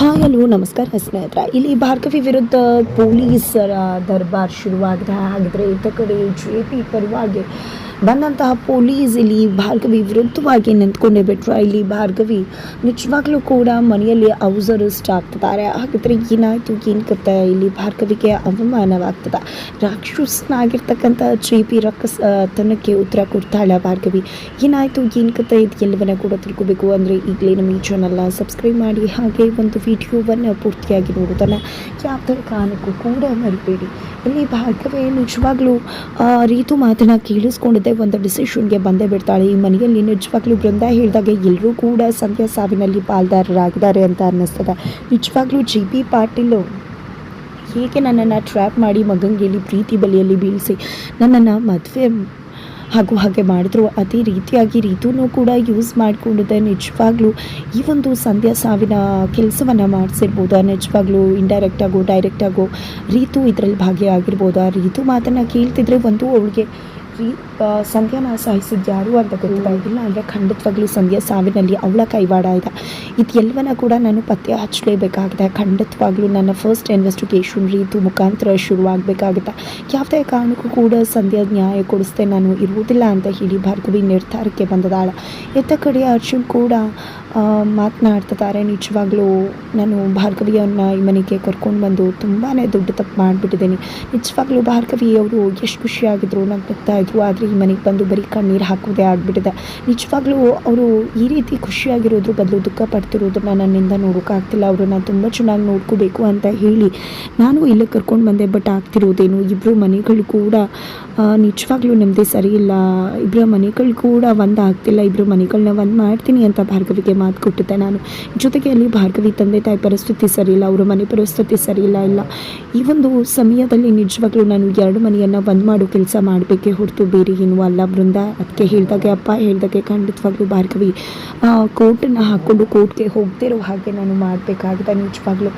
Hi hello, ನಮಸ್ಕಾರ ಸ್ನೇಹಿತರ. ಇಲ್ಲಿ ಭಾರ್ಗವಿ ವಿರುದ್ಧ ಪೊಲೀಸರ ದರ್ಬಾರ್ ಶುರುವಾಗಿದೆ. ಹಾಗಿದ್ರೆ ಇತ್ತ ಕಡೆ ಜೆ ಪಿ ಪರವಾಗಿ ಬಂದಂತಹ ಪೊಲೀಸ್ ಇಲ್ಲಿ ಭಾರ್ಗವಿ ವಿರುದ್ಧವಾಗಿ ನಿಂತ್ಕೊಂಡೇ ಬಿಟ್ರು. ಇಲ್ಲಿ ಭಾರ್ಗವಿ ನಿಜವಾಗ್ಲೂ ಕೂಡ ಮನೆಯಲ್ಲಿ ಹೌಸ್ ಅರೆಸ್ಟ್ ಆಗ್ತಿದ್ದಾರೆ ಹಾಗಿದ್ರೆ ಏನಾಯ್ತು, ಏನು ಕತೆ? ಇಲ್ಲಿ ಭಾರ್ಗವಿಗೆ ಅವಮಾನವಾಗ್ತದ. ರಾಕ್ಷಸನಾಗಿರ್ತಕ್ಕಂಥ ಜೆ ಪಿ ರಕ್ಕಸ್ ತನಕ್ಕೆ ಉತ್ತರ ಕೊಡ್ತಾಳೆ ಭಾರ್ಗವಿ. ಏನಾಯ್ತು, ಏನು ಕತೆ? ಇದು ಎಲ್ಲವನ್ನ ಕೂಡ ತಿಳ್ಕೊಬೇಕು. ಅಂದರೆ ಈಗಲೇ ನಮ್ಮ ಈ ಚಾನಲ್ನ ಸಬ್ಸ್ಕ್ರೈಬ್ ಮಾಡಿ, ಹಾಗೆ ಒಂದು ವಿಡಿಯೋವನ್ನು ಪೂರ್ತಿಯಾಗಿ ನೋಡೋದನ್ನು ತರ ಕಾರಣಕ್ಕೂ ಕೂಡ ಮರಿಬೇಡಿ. ಇಲ್ಲಿ ಭಾರ್ಗವಿ ನಿಜವಾಗ್ಲೂ ರೀತು ಮಾತನ್ನ ಕೇಳಿಸ್ಕೊಂಡಿದ್ದೆ ಒಂದು ಡಿಸಿಷನ್ಗೆ ಬಂದೇ ಬಿಡ್ತಾಳೆ. ಈ ಮನೆಯಲ್ಲಿ ನಿಜವಾಗ್ಲೂ ಬೃಂದ ಹೇಳಿದಾಗ ಎಲ್ಲರೂ ಕೂಡ ಸಂಧ್ಯಾ ಸಾವಿನಲ್ಲಿ ಪಾಲ್ದಾರರಾಗಿದ್ದಾರೆ ಅಂತ ಅನ್ನಿಸ್ತದೆ. ನಿಜವಾಗ್ಲೂ ಜಿ ಬಿ ಪಾಟೀಲು ಹೇಗೆ ನನ್ನನ್ನು ಟ್ರ್ಯಾಪ್ ಮಾಡಿ ಮಗಂಗೇಲಿ ಪ್ರೀತಿ ಬಲಿಯಲ್ಲಿ ಬೀಳಿಸಿ ನನ್ನನ್ನು ಮದುವೆ ಹಾಗೂ ಹಾಗೆ ಮಾಡಿದ್ರು, ಅದೇ ರೀತಿಯಾಗಿ ರೀತೂ ಕೂಡ ಯೂಸ್ ಮಾಡಿಕೊಂಡಿದ್ದೆ ನಿಜವಾಗ್ಲೂ ಈ ಒಂದು ಸಂಧ್ಯಾ ಸಾವಿನ ಕೆಲಸವನ್ನು ಮಾಡಿಸಿರ್ಬೋದಾ? ನಿಜವಾಗ್ಲೂ ಇಂಡೈರೆಕ್ಟಾಗೋ ಡೈರೆಕ್ಟಾಗೋ ರೀತು ಇದರಲ್ಲಿ ಭಾಗಿಯಾಗಿರ್ಬೋದಾ? ರೀತು ಮಾತನ್ನು ಕೇಳ್ತಿದ್ರೆ ಒಂದು ಅವಳಿಗೆ ರೀ ಸಂಧ್ಯಾನ ಸಾಯಿಸಿದ್ದು ಯಾರು ಅಂತ ಗೊತ್ತಾಗಿಲ್ಲ ಅಂದರೆ ಖಂಡಿತವಾಗ್ಲೂ ಸಂಧ್ಯಾ ಸಾವಿನಲ್ಲಿ ಅವಳ ಕೈವಾಡ ಇದೆ. ಇದೆಲ್ಲವನ್ನ ಕೂಡ ನಾನು ಪತ್ತೆ ಹಚ್ಚಲೇಬೇಕಾಗಿದೆ. ಖಂಡಿತವಾಗ್ಲೂ ನನ್ನ ಫಸ್ಟ್ ಇನ್ವೆಸ್ಟಿಗೇಷನ್ ರೀತು ಮುಖಾಂತರ ಶುರುವಾಗಬೇಕಾಗುತ್ತೆ. ಯಾವುದೇ ಕಾರಣಕ್ಕೂ ಕೂಡ ಸಂಧ್ಯಾ ನ್ಯಾಯ ಕೊಡಿಸ್ದೆ ನಾನು ಇರುವುದಿಲ್ಲ ಅಂತ ಹೇಳಿ ಭಾರ್ಗವಿ ನಿರ್ಧಾರಕ್ಕೆ ಬಂದದಾಳ. ಎತ್ತ ಕಡೆ ಅರ್ಜುನ್ ಕೂಡ ಮಾತನಾಡ್ತಿದ್ದಾರೆ ನಿಜವಾಗ್ಲೂ ನಾನು ಭಾರ್ಗವಿಯನ್ನು ಈ ಮನೆಗೆ ಕರ್ಕೊಂಡು ಬಂದು ತುಂಬಾ ದೊಡ್ಡ ತಪ್ಪು ಮಾಡಿಬಿಟ್ಟಿದ್ದೀನಿ. ನಿಜವಾಗ್ಲೂ ಭಾರ್ಗವಿ ಅವರು ಎಷ್ಟು ಖುಷಿಯಾಗಿದ್ರು ನಗ್ತಾ ಇದ್ರು ಆದರೆ ಈ ಮನೆಗೆ ಬಂದು ಬರೀ ಕಣ್ಣೀರು ಹಾಕೋದೇ ಆಗಿಬಿಟ್ಟಿದೆ. ನಿಜವಾಗ್ಲೂ ಅವರು ಈ ರೀತಿ ಖುಷಿಯಾಗಿರೋದ್ರ ಬದಲು ದುಃಖ ಪಡ್ತಿರೋದನ್ನ ನನ್ನಿಂದ ನೋಡೋಕ್ಕಾಗ್ತಿಲ್ಲ ಅವ್ರನ್ನ ತುಂಬ ಚೆನ್ನಾಗಿ ನೋಡ್ಕೋಬೇಕು ಅಂತ ಹೇಳಿ ನಾನು ಇಲ್ಲೇ ಕರ್ಕೊಂಡು ಬಂದೆ, ಬಟ್ ಆಗ್ತಿರೋದೇನು? ಇಬ್ಬರು ಮನೆಗಳು ಕೂಡ ನಿಜವಾಗ್ಲೂ ನೆಮ್ಮದಿ ಸರಿ ಇಲ್ಲ. ಇಬ್ಬರ ಮನೆಗಳು ಕೂಡ ಒಂದು ಆಗ್ತಿಲ್ಲ. ಇಬ್ಬರು ಮನೆಗಳನ್ನ ಒಂದು ಮಾಡ್ತೀನಿ ಅಂತ ಭಾರ್ಗವಿಗೆ ಮಾತು ಕೊಟ್ಟಿದ್ದೆ ನಾನು. ಜೊತೆಗೆ ಅಲ್ಲಿ ಭಾರ್ಗವಿ ತಂದೆ ತಾಯಿ ಪರಿಸ್ಥಿತಿ ಸರಿ ಇಲ್ಲ, ಅವರ ಮನೆ ಪರಿಸ್ಥಿತಿ ಸರಿ ಇಲ್ಲ ಇಲ್ಲ. ಈ ಒಂದು ಸಮಯದಲ್ಲಿ ನಿಜವಾಗ್ಲೂ ನಾನು ಎರಡು ಮನೆಯನ್ನು ಬಂದ್ ಮಾಡೋ ಕೆಲಸ ಮಾಡಬೇಕೇ ಹೊರತು ಬೇರೆ ಏನೂ ಅಲ್ಲ ಬೃಂದ. ಅದಕ್ಕೆ ಹೇಳ್ದಾಗೆ, ಅಪ್ಪ ಹೇಳ್ದಾಗೆ ಖಂಡಿತವಾಗ್ಲೂ ಭಾರ್ಗವಿ ಕೋರ್ಟನ್ನು ಹಾಕ್ಕೊಂಡು ಕೋರ್ಟ್ಗೆ ಹೋಗದಿರೋ ಹಾಗೆ ನಾನು ಮಾಡಬೇಕಾಗಿದೆ ನಿಜವಾಗ್ಲೂ.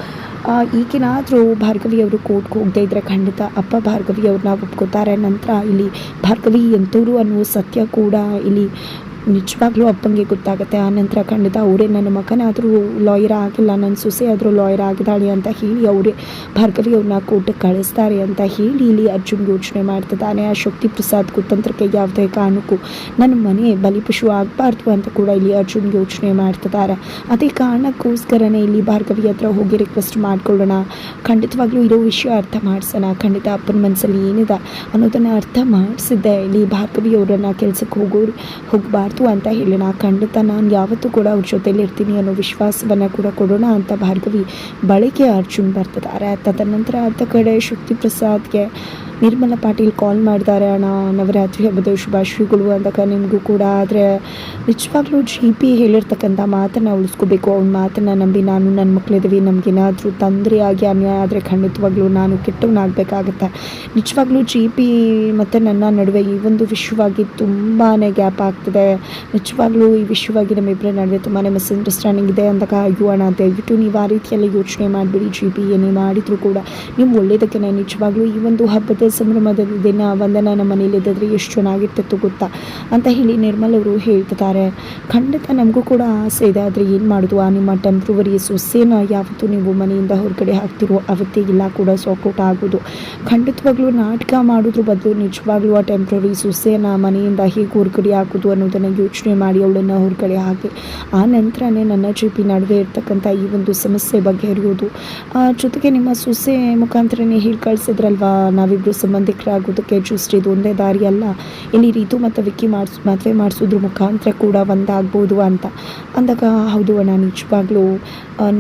ಈಗೇನಾದರೂ ಭಾರ್ಗವಿ ಅವರು ಕೋರ್ಟ್ಗೆ ಹೋಗದೇ ಇದ್ದರೆ ಖಂಡಿತ ಅಪ್ಪ ಭಾರ್ಗವಿ ಅವ್ರನ್ನ ಒಪ್ಕೋತಾರೆ. ನಂತರ ಇಲ್ಲಿ ಭಾರ್ಗವಿ ಎಂಥವ್ರು ಅನ್ನೋ ಸತ್ಯ ಕೂಡ ಇಲ್ಲಿ ನಿಜವಾಗ್ಲೂ ಅಪ್ಪಂಗೆ ಗೊತ್ತಾಗುತ್ತೆ. ಆ ನಂತರ ಖಂಡಿತ ಅವರೇ ನನ್ನ ಮಗನಾದರೂ ಲಾಯರ್ ಆಗಿಲ್ಲ. ನನ್ನ ಸೊಸೆ ಆದರೂ ಲಾಯರ್ ಆಗಿದ್ದಾಳೆ ಅಂತ ಹೇಳಿ ಅವರೇ ಭಾರ್ಗವಿ ಅವ್ರನ್ನ ಕೋರ್ಟಿಗೆ ಕಳಿಸ್ತಾರೆ ಅಂತ ಹೇಳಿ ಇಲ್ಲಿ ಅರ್ಜುನ್ ಯೋಚನೆ ಮಾಡ್ತಿದ್ದಾನೆ. ಆ ಶಕ್ತಿ ಪ್ರಸಾದ್ ಕುತಂತ್ರಕ್ಕೆ ಯಾವುದೇ ಕಾರಣಕ್ಕೂ ನನ್ನ ಮನೆ ಬಲಿಪಶು ಆಗಬಾರ್ದು ಅಂತ ಕೂಡ ಇಲ್ಲಿ ಅರ್ಜುನ್ ಯೋಚನೆ ಮಾಡ್ತಿದ್ದಾರೆ. ಅದೇ ಕಾರಣಕ್ಕೋಸ್ಕರನೇ ಇಲ್ಲಿ ಭಾರ್ಗವಿ ಹತ್ರ ಹೋಗಿ ರಿಕ್ವೆಸ್ಟ್ ಮಾಡ್ಕೊಳ್ಳೋಣ. ಖಂಡಿತವಾಗ್ಲೂ ಇರೋ ವಿಷಯ ಅರ್ಥ ಮಾಡಿಸೋಣ. ಖಂಡಿತ ಅಪ್ಪನ ಮನಸ್ಸಲ್ಲಿ ಏನಿದೆ ಅನ್ನೋದನ್ನು ಅರ್ಥ ಮಾಡಿಸಿದ್ದೆ. ಇಲ್ಲಿ ಭಾರ್ಗವಿ ಅವರನ್ನು ಕೆಲಸಕ್ಕೆ ಹೋಗೋರು ಹೋಗಬಾರ್ದು. ಅಂತ ಹೇಳೋಣ ಖಂಡಿತ ನಾನು ಯಾವತ್ತೂ ಕೂಡ ಅವ್ರ ಜೊತೆಲಿ ಇರ್ತೀನಿ ಅನ್ನೋ ವಿಶ್ವಾಸವನ್ನು ಕೂಡ ಕೊಡೋಣ ಅಂತ ಭಾರ್ಗವಿ ಬಳಿಕೆ ಅರ್ಜುನ್ ಬರ್ತಿದ್ದಾರೆ ತದನಂತರ ಅತ್ತ ಕಡೆ ಶಕ್ತಿ ಪ್ರಸಾದ್ಗೆ ನಿರ್ಮಲಾ ಪಾಟೀಲ್ ಕಾಲ್ ಮಾಡಿದ್ದಾರೆ ಅಣ್ಣ, ನವರಾತ್ರಿ ಹಬ್ಬದ ಶುಭಾಶಯಗಳು ಅಂದಾಗ ನಿಮಗೂ ಕೂಡ. ಆದರೆ ನಿಜವಾಗ್ಲೂ ಜಿ ಪಿ ಹೇಳಿರ್ತಕ್ಕಂಥ ಮಾತನ್ನು ಉಳಿಸ್ಕೋಬೇಕು. ಅವ್ನ ಮಾತನ್ನು ನಂಬಿ ನಾನು ನನ್ನ ಮಕ್ಕಳಿದ್ದೀವಿ ನಮಗೇನಾದರೂ ತೊಂದರೆ ಆಗಿ ಅನ್ಯಾಯ ಆದರೆ ಖಂಡಿತವಾಗ್ಲೂ ನಾನು ಕೆಟ್ಟವನಾಗಬೇಕಾಗತ್ತೆ. ನಿಜವಾಗ್ಲೂ ಜಿ ಪಿ ಮತ್ತು ನನ್ನ ನಡುವೆ ಈ ಒಂದು ವಿಷಯವಾಗಿ ತುಂಬಾ ಗ್ಯಾಪ್ ಆಗ್ತಿದೆ. ನಿಜವಾಗ್ಲೂ ಈ ವಿಷಯವಾಗಿ ನಮ್ಮಿಬ್ಬರ ನಡುವೆ ತುಂಬಾ ಮಿಸ್ಅಂಡರ್ಸ್ಟ್ಯಾಂಡಿಂಗ್ ಇದೆ ಅಂದಾಗ ಅಯ್ಯೋ ಅಣ್ಣ, ದಯವಿಟ್ಟು ನೀವು ಆ ರೀತಿಯಲ್ಲಿ ಯೋಚನೆ ಮಾಡಿಬಿಡಿ. ಜಿ ಪಿ ಏನೇ ಮಾಡಿದರೂ ಕೂಡ ನೀವು ಒಳ್ಳೆಯದಕ್ಕೆ ನಿಜವಾಗ್ಲೂ ಈ ಒಂದು ಹಬ್ಬದ ಸಂಭ್ರಮದ ದಿನ ವಂದನ ನಮ್ಮ ಮನೇಲಿದ್ದರೆ ಎಷ್ಟು ಚೆನ್ನಾಗಿರ್ತಿತ್ತು ಗೊತ್ತಾ? ಅಂತ ಹೇಳಿ ನಿರ್ಮಲ್ ಅವರು ಹೇಳ್ತಿದ್ದಾರೆ. ಖಂಡಿತ ನಮಗೂ ಕೂಡ ಆಸೆ ಇದೆ, ಆದರೆ ಏನು ಮಾಡೋದು? ಆ ನಿಮ್ಮ ಟೆಂಪ್ರವರಿ ಸೊಸೆನ ಯಾವತ್ತೂ ನೀವು ಮನೆಯಿಂದ ಹೊರಗಡೆ ಹಾಕ್ತಿರೋ ಅವತ್ತೇ ಇಲ್ಲ ಕೂಡ ಸಾಕೌಟ್ ಆಗೋದು. ಖಂಡಿತವಾಗ್ಲೂ ನಾಟಕ ಮಾಡೋದ್ರ ಬದಲು ನಿಜವಾಗ್ಲೂ ಆ ಟೆಂಪ್ರವರಿ ಸೊಸೆನ ಮನೆಯಿಂದ ಹೇಗೆ ಹೊರಗಡೆ ಹಾಕೋದು ಅನ್ನೋದನ್ನು ಯೋಚನೆ ಮಾಡಿ ಅವಳನ್ನು ಹೊರಗಡೆ ಹಾಕಿ, ಆ ನಂತರನೇ ನನ್ನ ಜಿ ಪಿ ನಡುವೆ ಇರ್ತಕ್ಕಂಥ ಈ ಒಂದು ಸಮಸ್ಯೆ ಬಗೆಹರಿಯೋದು. ಜೊತೆಗೆ ನಿಮ್ಮ ಸೊಸೆ ಮುಖಾಂತರನೇ ಹೇಳಿ ಕಳಿಸಿದ್ರಲ್ವಾ ನಾವಿಬ್ಬರು ಸಂಬಂಧಿಕರಾಗೋದಕ್ಕೆ ಜಸ್ಟ್ ಇದು ಒಂದೇ ದಾರಿ ಅಲ್ಲ. ಇಲ್ಲಿ ರೀತು ಮತ್ತು ವಿಕ್ಕಿ ಮಾಡಿಸ್, ಮದುವೆ ಮಾಡಿಸೋದ್ರ ಮುಖಾಂತರ ಕೂಡ ಒಂದಾಗ್ಬೋದು ಅಂತ. ಅಂದಾಗ, ಹೌದು ಅಣ್ಣ, ನಿಜವಾಗ್ಲೂ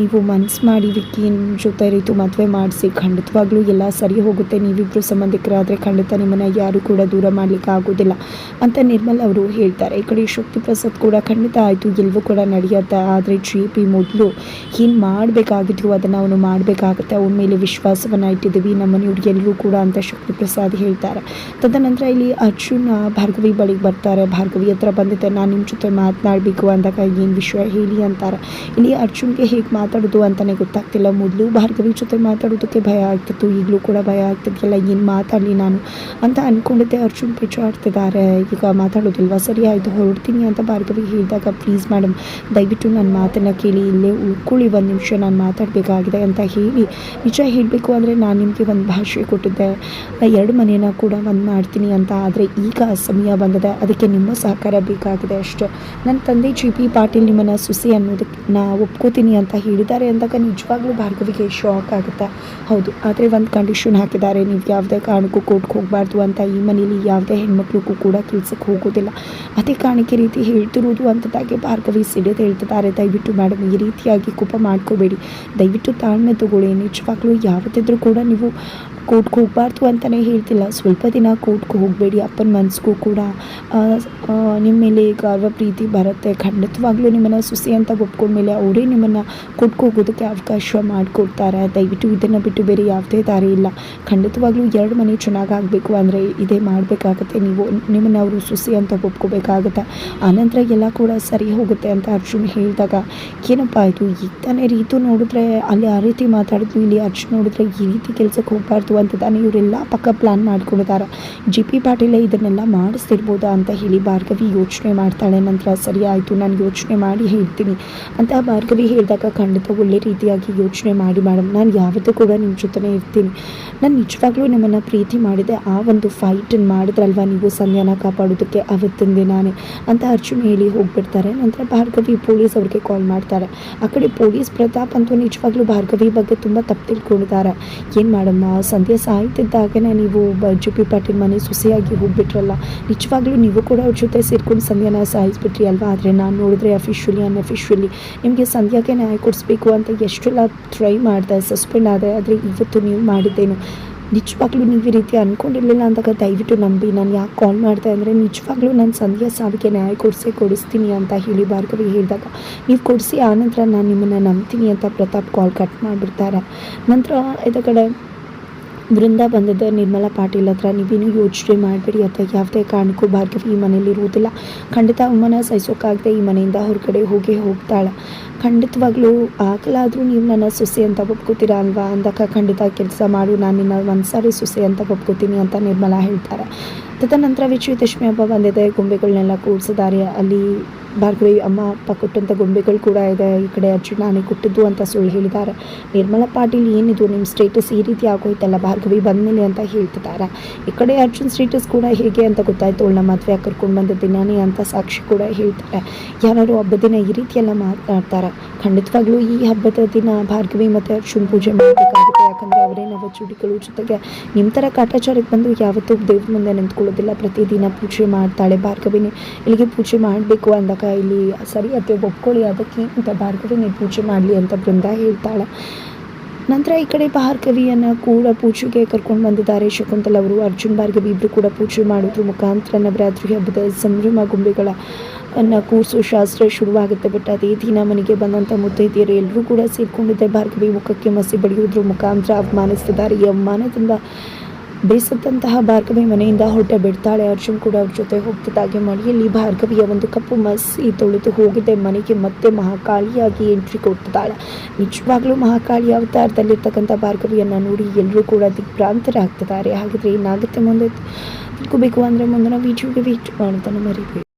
ನೀವು ಮನ್ಸು ಮಾಡಿ ವಿಕ್ಕಿನ ಜೊತೆ ರೀತು ಮದುವೆ ಮಾಡಿಸಿ, ಖಂಡಿತವಾಗ್ಲೂ ಎಲ್ಲ ಸರಿ ಹೋಗುತ್ತೆ. ನೀವಿಬ್ಬರು ಸಂಬಂಧಿಕರಾದರೆ ಖಂಡಿತ ನಿಮ್ಮನ್ನು ಯಾರು ಕೂಡ ದೂರ ಮಾಡಲಿಕ್ಕೆ ಆಗೋದಿಲ್ಲ ಅಂತ ನಿರ್ಮಲ್ ಅವರು ಹೇಳ್ತಾರೆ. ಈ ಕಡೆ ಶಕ್ತಿ ಪ್ರಸಾದ್ ಕೂಡ ಖಂಡಿತ ಆಯಿತು ಎಲ್ಲವೂ ಕೂಡ ನಡೆಯುತ್ತೆ ಆದರೆ ಜಿ ಪಿ ಮೊದಲು ಏನು ಮಾಡಬೇಕಾಗಿದ್ವು ಅದನ್ನು ಅವನು ಮಾಡಬೇಕಾಗುತ್ತೆ. ಅವನ ಮೇಲೆ ವಿಶ್ವಾಸವನ್ನು ಇಟ್ಟಿದ್ದೀವಿ. ನಮ್ಮ ಮನೆಯವ್ರಿಗೆ ಎಲ್ಲರೂ ಕೂಡ ಅಂತ ಶಕ್ತಿ ಪ್ರಸಾದ್ ಹೇಳ್ತಾರೆ. ತದನಂತರ ಇಲ್ಲಿ ಅರ್ಜುನ ಭಾರ್ಗವಿ ಬಳಿಗೆ ಬರ್ತಾರೆ. ಭಾರ್ಗವಿ ಹತ್ರ ಬಂದಿದ್ದೆ, ನಾನು ನಿಮ್ಮ ಜೊತೆ ಮಾತನಾಡಬೇಕು ಅಂದಾಗ ಏನು ವಿಷಯ ಹೇಳಿ ಅಂತಾರೆ. ಇಲ್ಲಿ ಅರ್ಜುನ್ಗೆ ಹೇಗೆ ಮಾತಾಡೋದು ಅಂತಲೇ ಗೊತ್ತಾಗ್ತಿಲ್ಲ. ಮೊದಲು ಭಾರ್ಗವಿ ಜೊತೆ ಮಾತಾಡೋದಕ್ಕೆ ಭಯ ಆಗ್ತಿತ್ತು, ಈಗಲೂ ಕೂಡ ಭಯ ಆಗ್ತಿದ್ಯಲ್ಲ ಏನು ಮಾತಾಡಲಿ ನಾನು ಅಂತ ಅಂದ್ಕೊಂಡಿದ್ದೆ ಅರ್ಜುನ್ ಪಿಚಾಡ್ತಿದ್ದಾರೆ ಈಗ ಮಾತಾಡೋದಿಲ್ವಾ? ಸರಿ ಆಯಿತು, ಹೊರಡ್ತೀನಿ ಅಂತ ಭಾರ್ಗವಿ ಹೇಳಿದಾಗ ಪ್ಲೀಸ್ ಮೇಡಮ್ ದಯವಿಟ್ಟು ನನ್ನ ಮಾತನ್ನು ಕೇಳಿ, ಇಲ್ಲೇ ಉಳ್ಕೊಳ್ಳಿ, ಒಂದು ನಿಮಿಷ ನಾನು ಮಾತಾಡಬೇಕಾಗಿದೆ ಅಂತ ಹೇಳಿ ನಿಜ ಹೇಳಬೇಕು ಅಂದರೆ ನಾನು ನಿಮಗೆ ಒಂದು ಭಾಷೆ ಕೊಟ್ಟಿದ್ದೆ. ಎರಡು ಮನೇನ ಕೂಡ ಒಂದು ಮಾಡ್ತೀನಿ ಅಂತ ಆದರೆ ಈಗ ಸಮಯ ಬಂದಿದೆ. ಅದಕ್ಕೆ ನಿಮ್ಮ ಸಹಕಾರ ಬೇಕಾಗಿದೆ ಅಷ್ಟೇ. ನನ್ನ ತಂದೆ ಜಿ ಪಿ ಪಾಟೀಲ್ ನಿಮ್ಮನ್ನು ಸುಸಿ ಅನ್ನೋದಕ್ಕೆ ನಾ ಒಪ್ಕೋತೀನಿ ಅಂತ ಹೇಳಿದ್ದಾರೆ ಅಂದಾಗ ನಿಜವಾಗ್ಲೂ ಭಾರ್ಗವಿಗೆ ಶಾಕ್ ಆಗುತ್ತೆ. ಹೌದು, ಆದರೆ ಒಂದು ಕಂಡೀಷನ್ ಹಾಕಿದ್ದಾರೆ. ನೀವು ಯಾವುದೇ ಕಾರಣಕ್ಕೂ ಕೋರ್ಟ್ಗೆ ಹೋಗಬಾರ್ದು ಅಂತ ಈ ಮನೇಲಿ ಯಾವುದೇ ಹೆಣ್ಮಕ್ಳಿಗೂ ಕೂಡ ಕೆಲ್ಸಕ್ಕೆ ಹೋಗೋದಿಲ್ಲ. ಅದೇ ಕಾರಣಕ್ಕೆ ರೀತಿ ಹೇಳ್ತಿರೋದು ಅಂತದಾಗೆ ಭಾರ್ಗವಿ ಸಿಡಿದು ಹೇಳ್ತಿದ್ದಾರೆ. ದಯವಿಟ್ಟು ಮೇಡಮ್ ಈ ರೀತಿಯಾಗಿ ಕೋಪ ಮಾಡ್ಕೋಬೇಡಿ. ದಯವಿಟ್ಟು ತಾಳ್ಮೆ ತಗೊಳ್ಳಿ. ನಿಜವಾಗ್ಲೂ ಯಾವತ್ತಿದ್ರೂ ಕೂಡ ನೀವು ಕೋರ್ಟ್ಗೆ ಹೋಗಬಾರ್ದು ಅಂತಲೇ ಹೇಳ್ತಿಲ್ಲ. ಸ್ವಲ್ಪ ದಿನ ಕೋರ್ಟ್ಗೆ ಹೋಗಬೇಡಿ. ಅಪ್ಪನ ಮನಸ್ಸಿಗೂ ಕೂಡ ನಿಮ್ಮ ಮೇಲೆ ಗೌರವ, ಪ್ರೀತಿ ಬರುತ್ತೆ. ಖಂಡಿತವಾಗ್ಲೂ ನಿಮ್ಮನ್ನು ಸುಸಿ ಅಂತ ಒಪ್ಕೊಂಡ್ಮೇಲೆ ಅವರೇ ನಿಮ್ಮನ್ನು ಕೋರ್ಟ್ಗೆ ಹೋಗೋದಕ್ಕೆ ಅವಕಾಶ ಮಾಡಿಕೊಡ್ತಾರೆ. ದಯವಿಟ್ಟು ಇದನ್ನು ಬಿಟ್ಟು ಬೇರೆ ಯಾವುದೇ ದಾರಿ ಇಲ್ಲ. ಖಂಡಿತವಾಗ್ಲೂ ಎರಡು ಮನೆ ಚೆನ್ನಾಗಾಗಬೇಕು ಅಂದರೆ ಇದೇ ಮಾಡಬೇಕಾಗತ್ತೆ. ನೀವು ನಿಮ್ಮನ್ನು ಅವರು ಸುಸಿ ಅಂತ ಒಪ್ಕೋಬೇಕಾಗತ್ತೆ. ಆನಂತರ ಎಲ್ಲ ಕೂಡ ಸರಿ ಹೋಗುತ್ತೆ ಅಂತ ಅರ್ಜುನ್ ಹೇಳಿದಾಗ, ಏನಪ್ಪ ಇದು? ಈಗ ತಾನೇ ರೀತು ನೋಡಿದ್ರೆ ಅಲ್ಲಿ ಆ ರೀತಿ ಮಾತಾಡಿದ್ವಿ, ಇಲ್ಲಿ ಅರ್ಜುನ್ ನೋಡಿದ್ರೆ ಈ ರೀತಿ ಕೆಲಸಕ್ಕೆ ಹೋಗಬಾರ್ದು ಅಂತ ತಾನೇ ಇವರೆಲ್ಲ ಪಕ್ಕ ಪ್ಲ್ಯಾನ್ ಮಾಡ್ಕೊಂಡಿದ್ದಾರೆ ಜಿ ಪಿ ಪಾಟೀಲ ಇದನ್ನೆಲ್ಲ ಮಾಡಿಸ್ತಿರ್ಬೋದಾ ಅಂತ ಹೇಳಿ ಭಾರ್ಗವಿ ಯೋಚನೆ ಮಾಡ್ತಾಳೆ. ನಂತರ ಸರಿ ಆಯಿತು, ನಾನು ಯೋಚನೆ ಮಾಡಿ ಹೇಳ್ತೀನಿ ಅಂತ ಭಾರ್ಗವಿ ಹೇಳಿದಾಗ ಖಂಡಿತ ಒಳ್ಳೆ ರೀತಿಯಾಗಿ ಯೋಚನೆ ಮಾಡಿ ಮೇಡಮ್ ನಾನು ಯಾವತ್ತೂ ಕೂಡ ನಿಮ್ಮ ಜೊತೆ ಇರ್ತೀನಿ. ನಾನು ನಿಜವಾಗ್ಲೂ ನಿಮ್ಮನ್ನು ಪ್ರೀತಿ ಮಾಡಿದೆ. ಆ ಒಂದು ಫೈಟನ್ನು ಮಾಡಿದ್ರಲ್ವ ನೀವು ಸಂಧ್ಯಾನ ಕಾಪಾಡೋದಕ್ಕೆ? ಅವತ್ತಿನ ದಿನಾನೇ ಅಂತ ಅರ್ಜುನ್ ಹೇಳಿ ಹೋಗ್ಬಿಡ್ತಾರೆ. ನಂತರ ಭಾರ್ಗವಿ ಪೊಲೀಸ್ ಅವ್ರಿಗೆ ಕಾಲ್ ಮಾಡ್ತಾರೆ. ಆ ಕಡೆ ಪೊಲೀಸ್ ಪ್ರತಾಪ್ ಅಂತೂ ನಿಜವಾಗ್ಲೂ ಭಾರ್ಗವಿ ಬಗ್ಗೆ ತುಂಬ ತಪ್ಪು ತಿಳ್ಕೊಂಡಿದ್ದಾರೆ. ಏನು ಮಾಡಮ್ಮ ಸಾಯ್ತಿದ್ದಾಗನೇ ನೀವು ಜು, ಪಿ, ಪಾಟೀಲ್ ಮನೆ ಸುಸಿಯಾಗಿ ಹೋಗ್ಬಿಟ್ರಲ್ಲ. ನಿಜವಾಗ್ಲೂ ನೀವು ಕೂಡ ಅವ್ರ ಜೊತೆ ಸೇರ್ಕೊಂಡು ಸಂಧ್ಯಾನ ಸಾಯಿಸ್ಬಿಟ್ರಿ ಅಲ್ವಾ? ಆದರೆ ನಾನು ನೋಡಿದ್ರೆ ಅಫಿಷಿಯಲಿ ಅನ್ಅಫಿಷಿಯಲಿ ನಿಮಗೆ ಸಂಧ್ಯಾಗೆ ನ್ಯಾಯ ಕೊಡಿಸ್ಬೇಕು ಅಂತ ಎಷ್ಟೆಲ್ಲ ಟ್ರೈ ಮಾಡಿದೆ ಸಸ್ಪೆಂಡ್ ಆದರೆ ಆದರೆ ಇವತ್ತು ನೀವು ಮಾಡಿದ್ದೇನು? ನಿಜವಾಗ್ಲೂ ನೀವು ಈ ರೀತಿ ಅಂದ್ಕೊಂಡಿರಲಿಲ್ಲ ಅಂದಾಗ ದಯವಿಟ್ಟು ನಂಬಿ, ನಾನು ಯಾಕೆ ಕಾಲ್ ಮಾಡಿದೆ ಅಂದರೆ ನಿಜವಾಗ್ಲೂ ನಾನು ಸಂಧ್ಯಾ ಸಾವಿಗೆ ನ್ಯಾಯ ಕೊಡಿಸೇ ಕೊಡಿಸ್ತೀನಿ ಅಂತ ಹೇಳಿ ಭಾರ್ಗವಿ ಹೇಳಿದಾಗ, ನೀವು ಕೊಡಿಸಿ ಆನಂತರ ನಾನು ನಿಮ್ಮನ್ನು ನಂಬ್ತೀನಿ ಅಂತ ಪ್ರತಾಪ್ ಕಾಲ್ ಕಟ್ ಮಾಡಿಬಿಡ್ತಾರೆ. ನಂತರ ಇದ ಬೃಂದ ಬಂದಿದ್ದ ನಿರ್ಮಲಾ ಪಾಟೀಲ್ ಹತ್ರ. ನೀವೇನು ಯೋಚನೆ ಮಾಡಬೇಡಿ ಅಥವಾ ಯಾವುದೇ ಕಾರಣಕ್ಕೂ ಭಾರ್ಗವಿ ಈ ಮನೇಲಿ ಇರುವುದಿಲ್ಲ. ಖಂಡಿತ ಅಮ್ಮನ ಸಹಿಸೋಕ್ಕಾಗದೆ ಈ ಮನೆಯಿಂದ ಹೊರಗಡೆ ಹೋಗಿ ಹೋಗ್ತಾಳೆ. ಖಂಡಿತವಾಗ್ಲೂ ಆಗಲಾದರೂ ನೀವು ನನ್ನ ಸೊಸೆ ಅಂತ ಒಪ್ಕೋತೀರಾ ಅಲ್ವಾ? ಅಂದಾಗ ಖಂಡಿತ ಕೆಲಸ ಮಾಡು. ನಾನು ನಿನ್ನ ಒಂದು ಸಾರಿ ಸೊಸೆ ಅಂತ ಒಪ್ಕೋತೀನಿ ಅಂತ ನಿರ್ಮಲಾ ಹೇಳ್ತಾರೆ. ತದನಂತರ ವಿಜಯದಶಮಿ ಹಬ್ಬ ಬಂದಿದೆ ಗೊಂಬೆಗಳನ್ನೆಲ್ಲ ಕೂಡಿಸಿದ್ದಾರೆ ಅಲ್ಲಿ ಭಾರ್ಗವಿ ಅಮ್ಮ ಅಪ್ಪ ಕೊಟ್ಟಂಥ ಗೊಂಬೆಗಳು ಕೂಡ ಇದೆ, ಈ ಕಡೆ ಅರ್ಜುನ್ ನಾನೇ ಕೊಟ್ಟಿದ್ದು ಅಂತ ಸುಳ್ಳು ಹೇಳಿದ್ದಾರೆ. ನಿರ್ಮಲಾ ಪಾಟೀಲ್ ಏನಿದು ನಿಮ್ಮ ಸ್ಟೇಟಸ್ ಈ ರೀತಿ ಆಗೋಯ್ತಲ್ಲ, ಭಾರ್ಗವಿ ಬಂದಮೇಲೆ ಅಂತ ಹೇಳ್ತಿದ್ದಾರೆ? ಈ ಕಡೆ ಅರ್ಜುನ್ ಸ್ಟೇಟಸ್ ಕೂಡ ಹೇಗೆ ಅಂತ ಗೊತ್ತಾಯ್ತು, ಅವಳನ್ನ ಮದುವೆ ಕರ್ಕೊಂಡು ಬಂದ ದಿನಾನೇ ಅಂತ ಸಾಕ್ಷಿ ಕೂಡ ಹೇಳ್ತಾರೆ. ಯಾರು ಹಬ್ಬದ ದಿನ ಈ ರೀತಿಯೆಲ್ಲ ಮಾತನಾಡ್ತಾರೆ ಖಂಡಿತವಾಗ್ಲೂ ಈ ಹಬ್ಬದ ದಿನ ಭಾರ್ಗವಿ ಮತ್ತು ಅರ್ಜುನ್ ಪೂಜೆ ಮಾಡಬೇಕಾಗುತ್ತೆ, ಯಾಕಂದರೆ ಅವರೇ ನವಚುಡಿಗಳು ಜೊತೆಗೆ ನಿಮ್ಮ ಥರ ಕಾಟಾಚಾರಕ್ಕೆ ಬಂದು ಯಾವತ್ತೂ ದೇವ್ರ ಮುಂದೆ ನಿಂತ್ಕೊಳ್ಳೋದಿಲ್ಲ ಪ್ರತಿದಿನ ಪೂಜೆ ಮಾಡ್ತಾಳೆ ಭಾರ್ಗವಿನಿ. ಇಲ್ಲಿಗೆ ಪೂಜೆ ಮಾಡಬೇಕು ಅಂದಾಗ ಇಲ್ಲಿ, ಸರಿ ಅತ್ತೆ ಒಪ್ಕೊಳ್ಳಿ, ಅದಕ್ಕೆ ಅಂತ ಭಾರ್ಗವಿನಿ ಪೂಜೆ ಮಾಡಲಿ ಅಂತ ಬೃಂದ ಹೇಳ್ತಾಳೆ. ನಂತರ ಈ ಕಡೆ ಭಾರ್ಗವಿಯನ್ನು ಕೂಡ ಪೂಜೆಗೆ ಕರ್ಕೊಂಡು ಬಂದಿದ್ದಾರೆ. ಶಕುಂತಲ ಅವರು, ಅರ್ಜುನ್, ಭಾರ್ಗವಿ ಇಬ್ಬರು ಕೂಡ ಪೂಜೆ ಮಾಡಿದ್ರು. ಮುಖಾಂತರ ನವರಾತ್ರಿ ಹಬ್ಬದ ಸಂಭ್ರಮ ಗೊಂಬೆಗಳ ಅನ್ನ ಕೂರಿಸು ಶಾಸ್ತ್ರ ಶುರುವಾಗುತ್ತೆ. ಬಟ್ ಅದೇ ದಿನ ಮನೆಗೆ ಬಂದಂಥ ಮುತ್ತೈದೆಯರು ಎಲ್ಲರೂ ಕೂಡ ಸೇರಿಕೊಂಡಿದ್ದೆ. ಭಾರ್ಗವಿ ಮುಖಕ್ಕೆ ಮಸಿ ಬಡಿಯೋದ್ರ. ಮುಖಾಂತರ ಅವಮಾನಿಸ್ತಿದ್ದಾರೆ. ಈ ಅವಮಾನದಿಂದ ಬೇಸತ್ತಂತಹ ಭಾರ್ಗವಿ ಮನೆಯಿಂದ ಹೊರಟ ಬಿಡ್ತಾಳೆ. ಅರ್ಜುನ್ ಕೂಡ ಅವ್ರ ಜೊತೆ ಹೋಗ್ತಿದ್ದಾಗೆ ಮಳೆಯಲ್ಲಿ ಭಾರ್ಗವಿಯ ಒಂದು ಕಪ್ಪು ಮಸಿ ತೊಳೆದು ಹೋಗಿದೆ. ಮನೆಗೆ ಮತ್ತೆ ಮಹಾಕಾಳಿಯಾಗಿ ಎಂಟ್ರಿ ಕೊಡ್ತಿದ್ದಾಳೆ. ನಿಜವಾಗ್ಲೂ ಮಹಾಕಾಳಿ ಅವತಾರದಲ್ಲಿರ್ತಕ್ಕಂಥ ಭಾರ್ಗವಿಯನ್ನು ನೋಡಿ ಎಲ್ಲರೂ ಕೂಡ ದಿಗ್ಭ್ರಾಂತರಾಗ್ತಿದ್ದಾರೆ. ಹಾಗಿದ್ರೆ ಏನಾಗುತ್ತೆ ಮುಂದೆ? ತಿಳ್ಕೋಬೇಕು ಅಂದರೆ ಮುಂದಿನ ವೀಡಿಯೋಗೆ ವೇಟ್ ಮಾಡೋದನ್ನು ಮರಿಬೇಡಿ.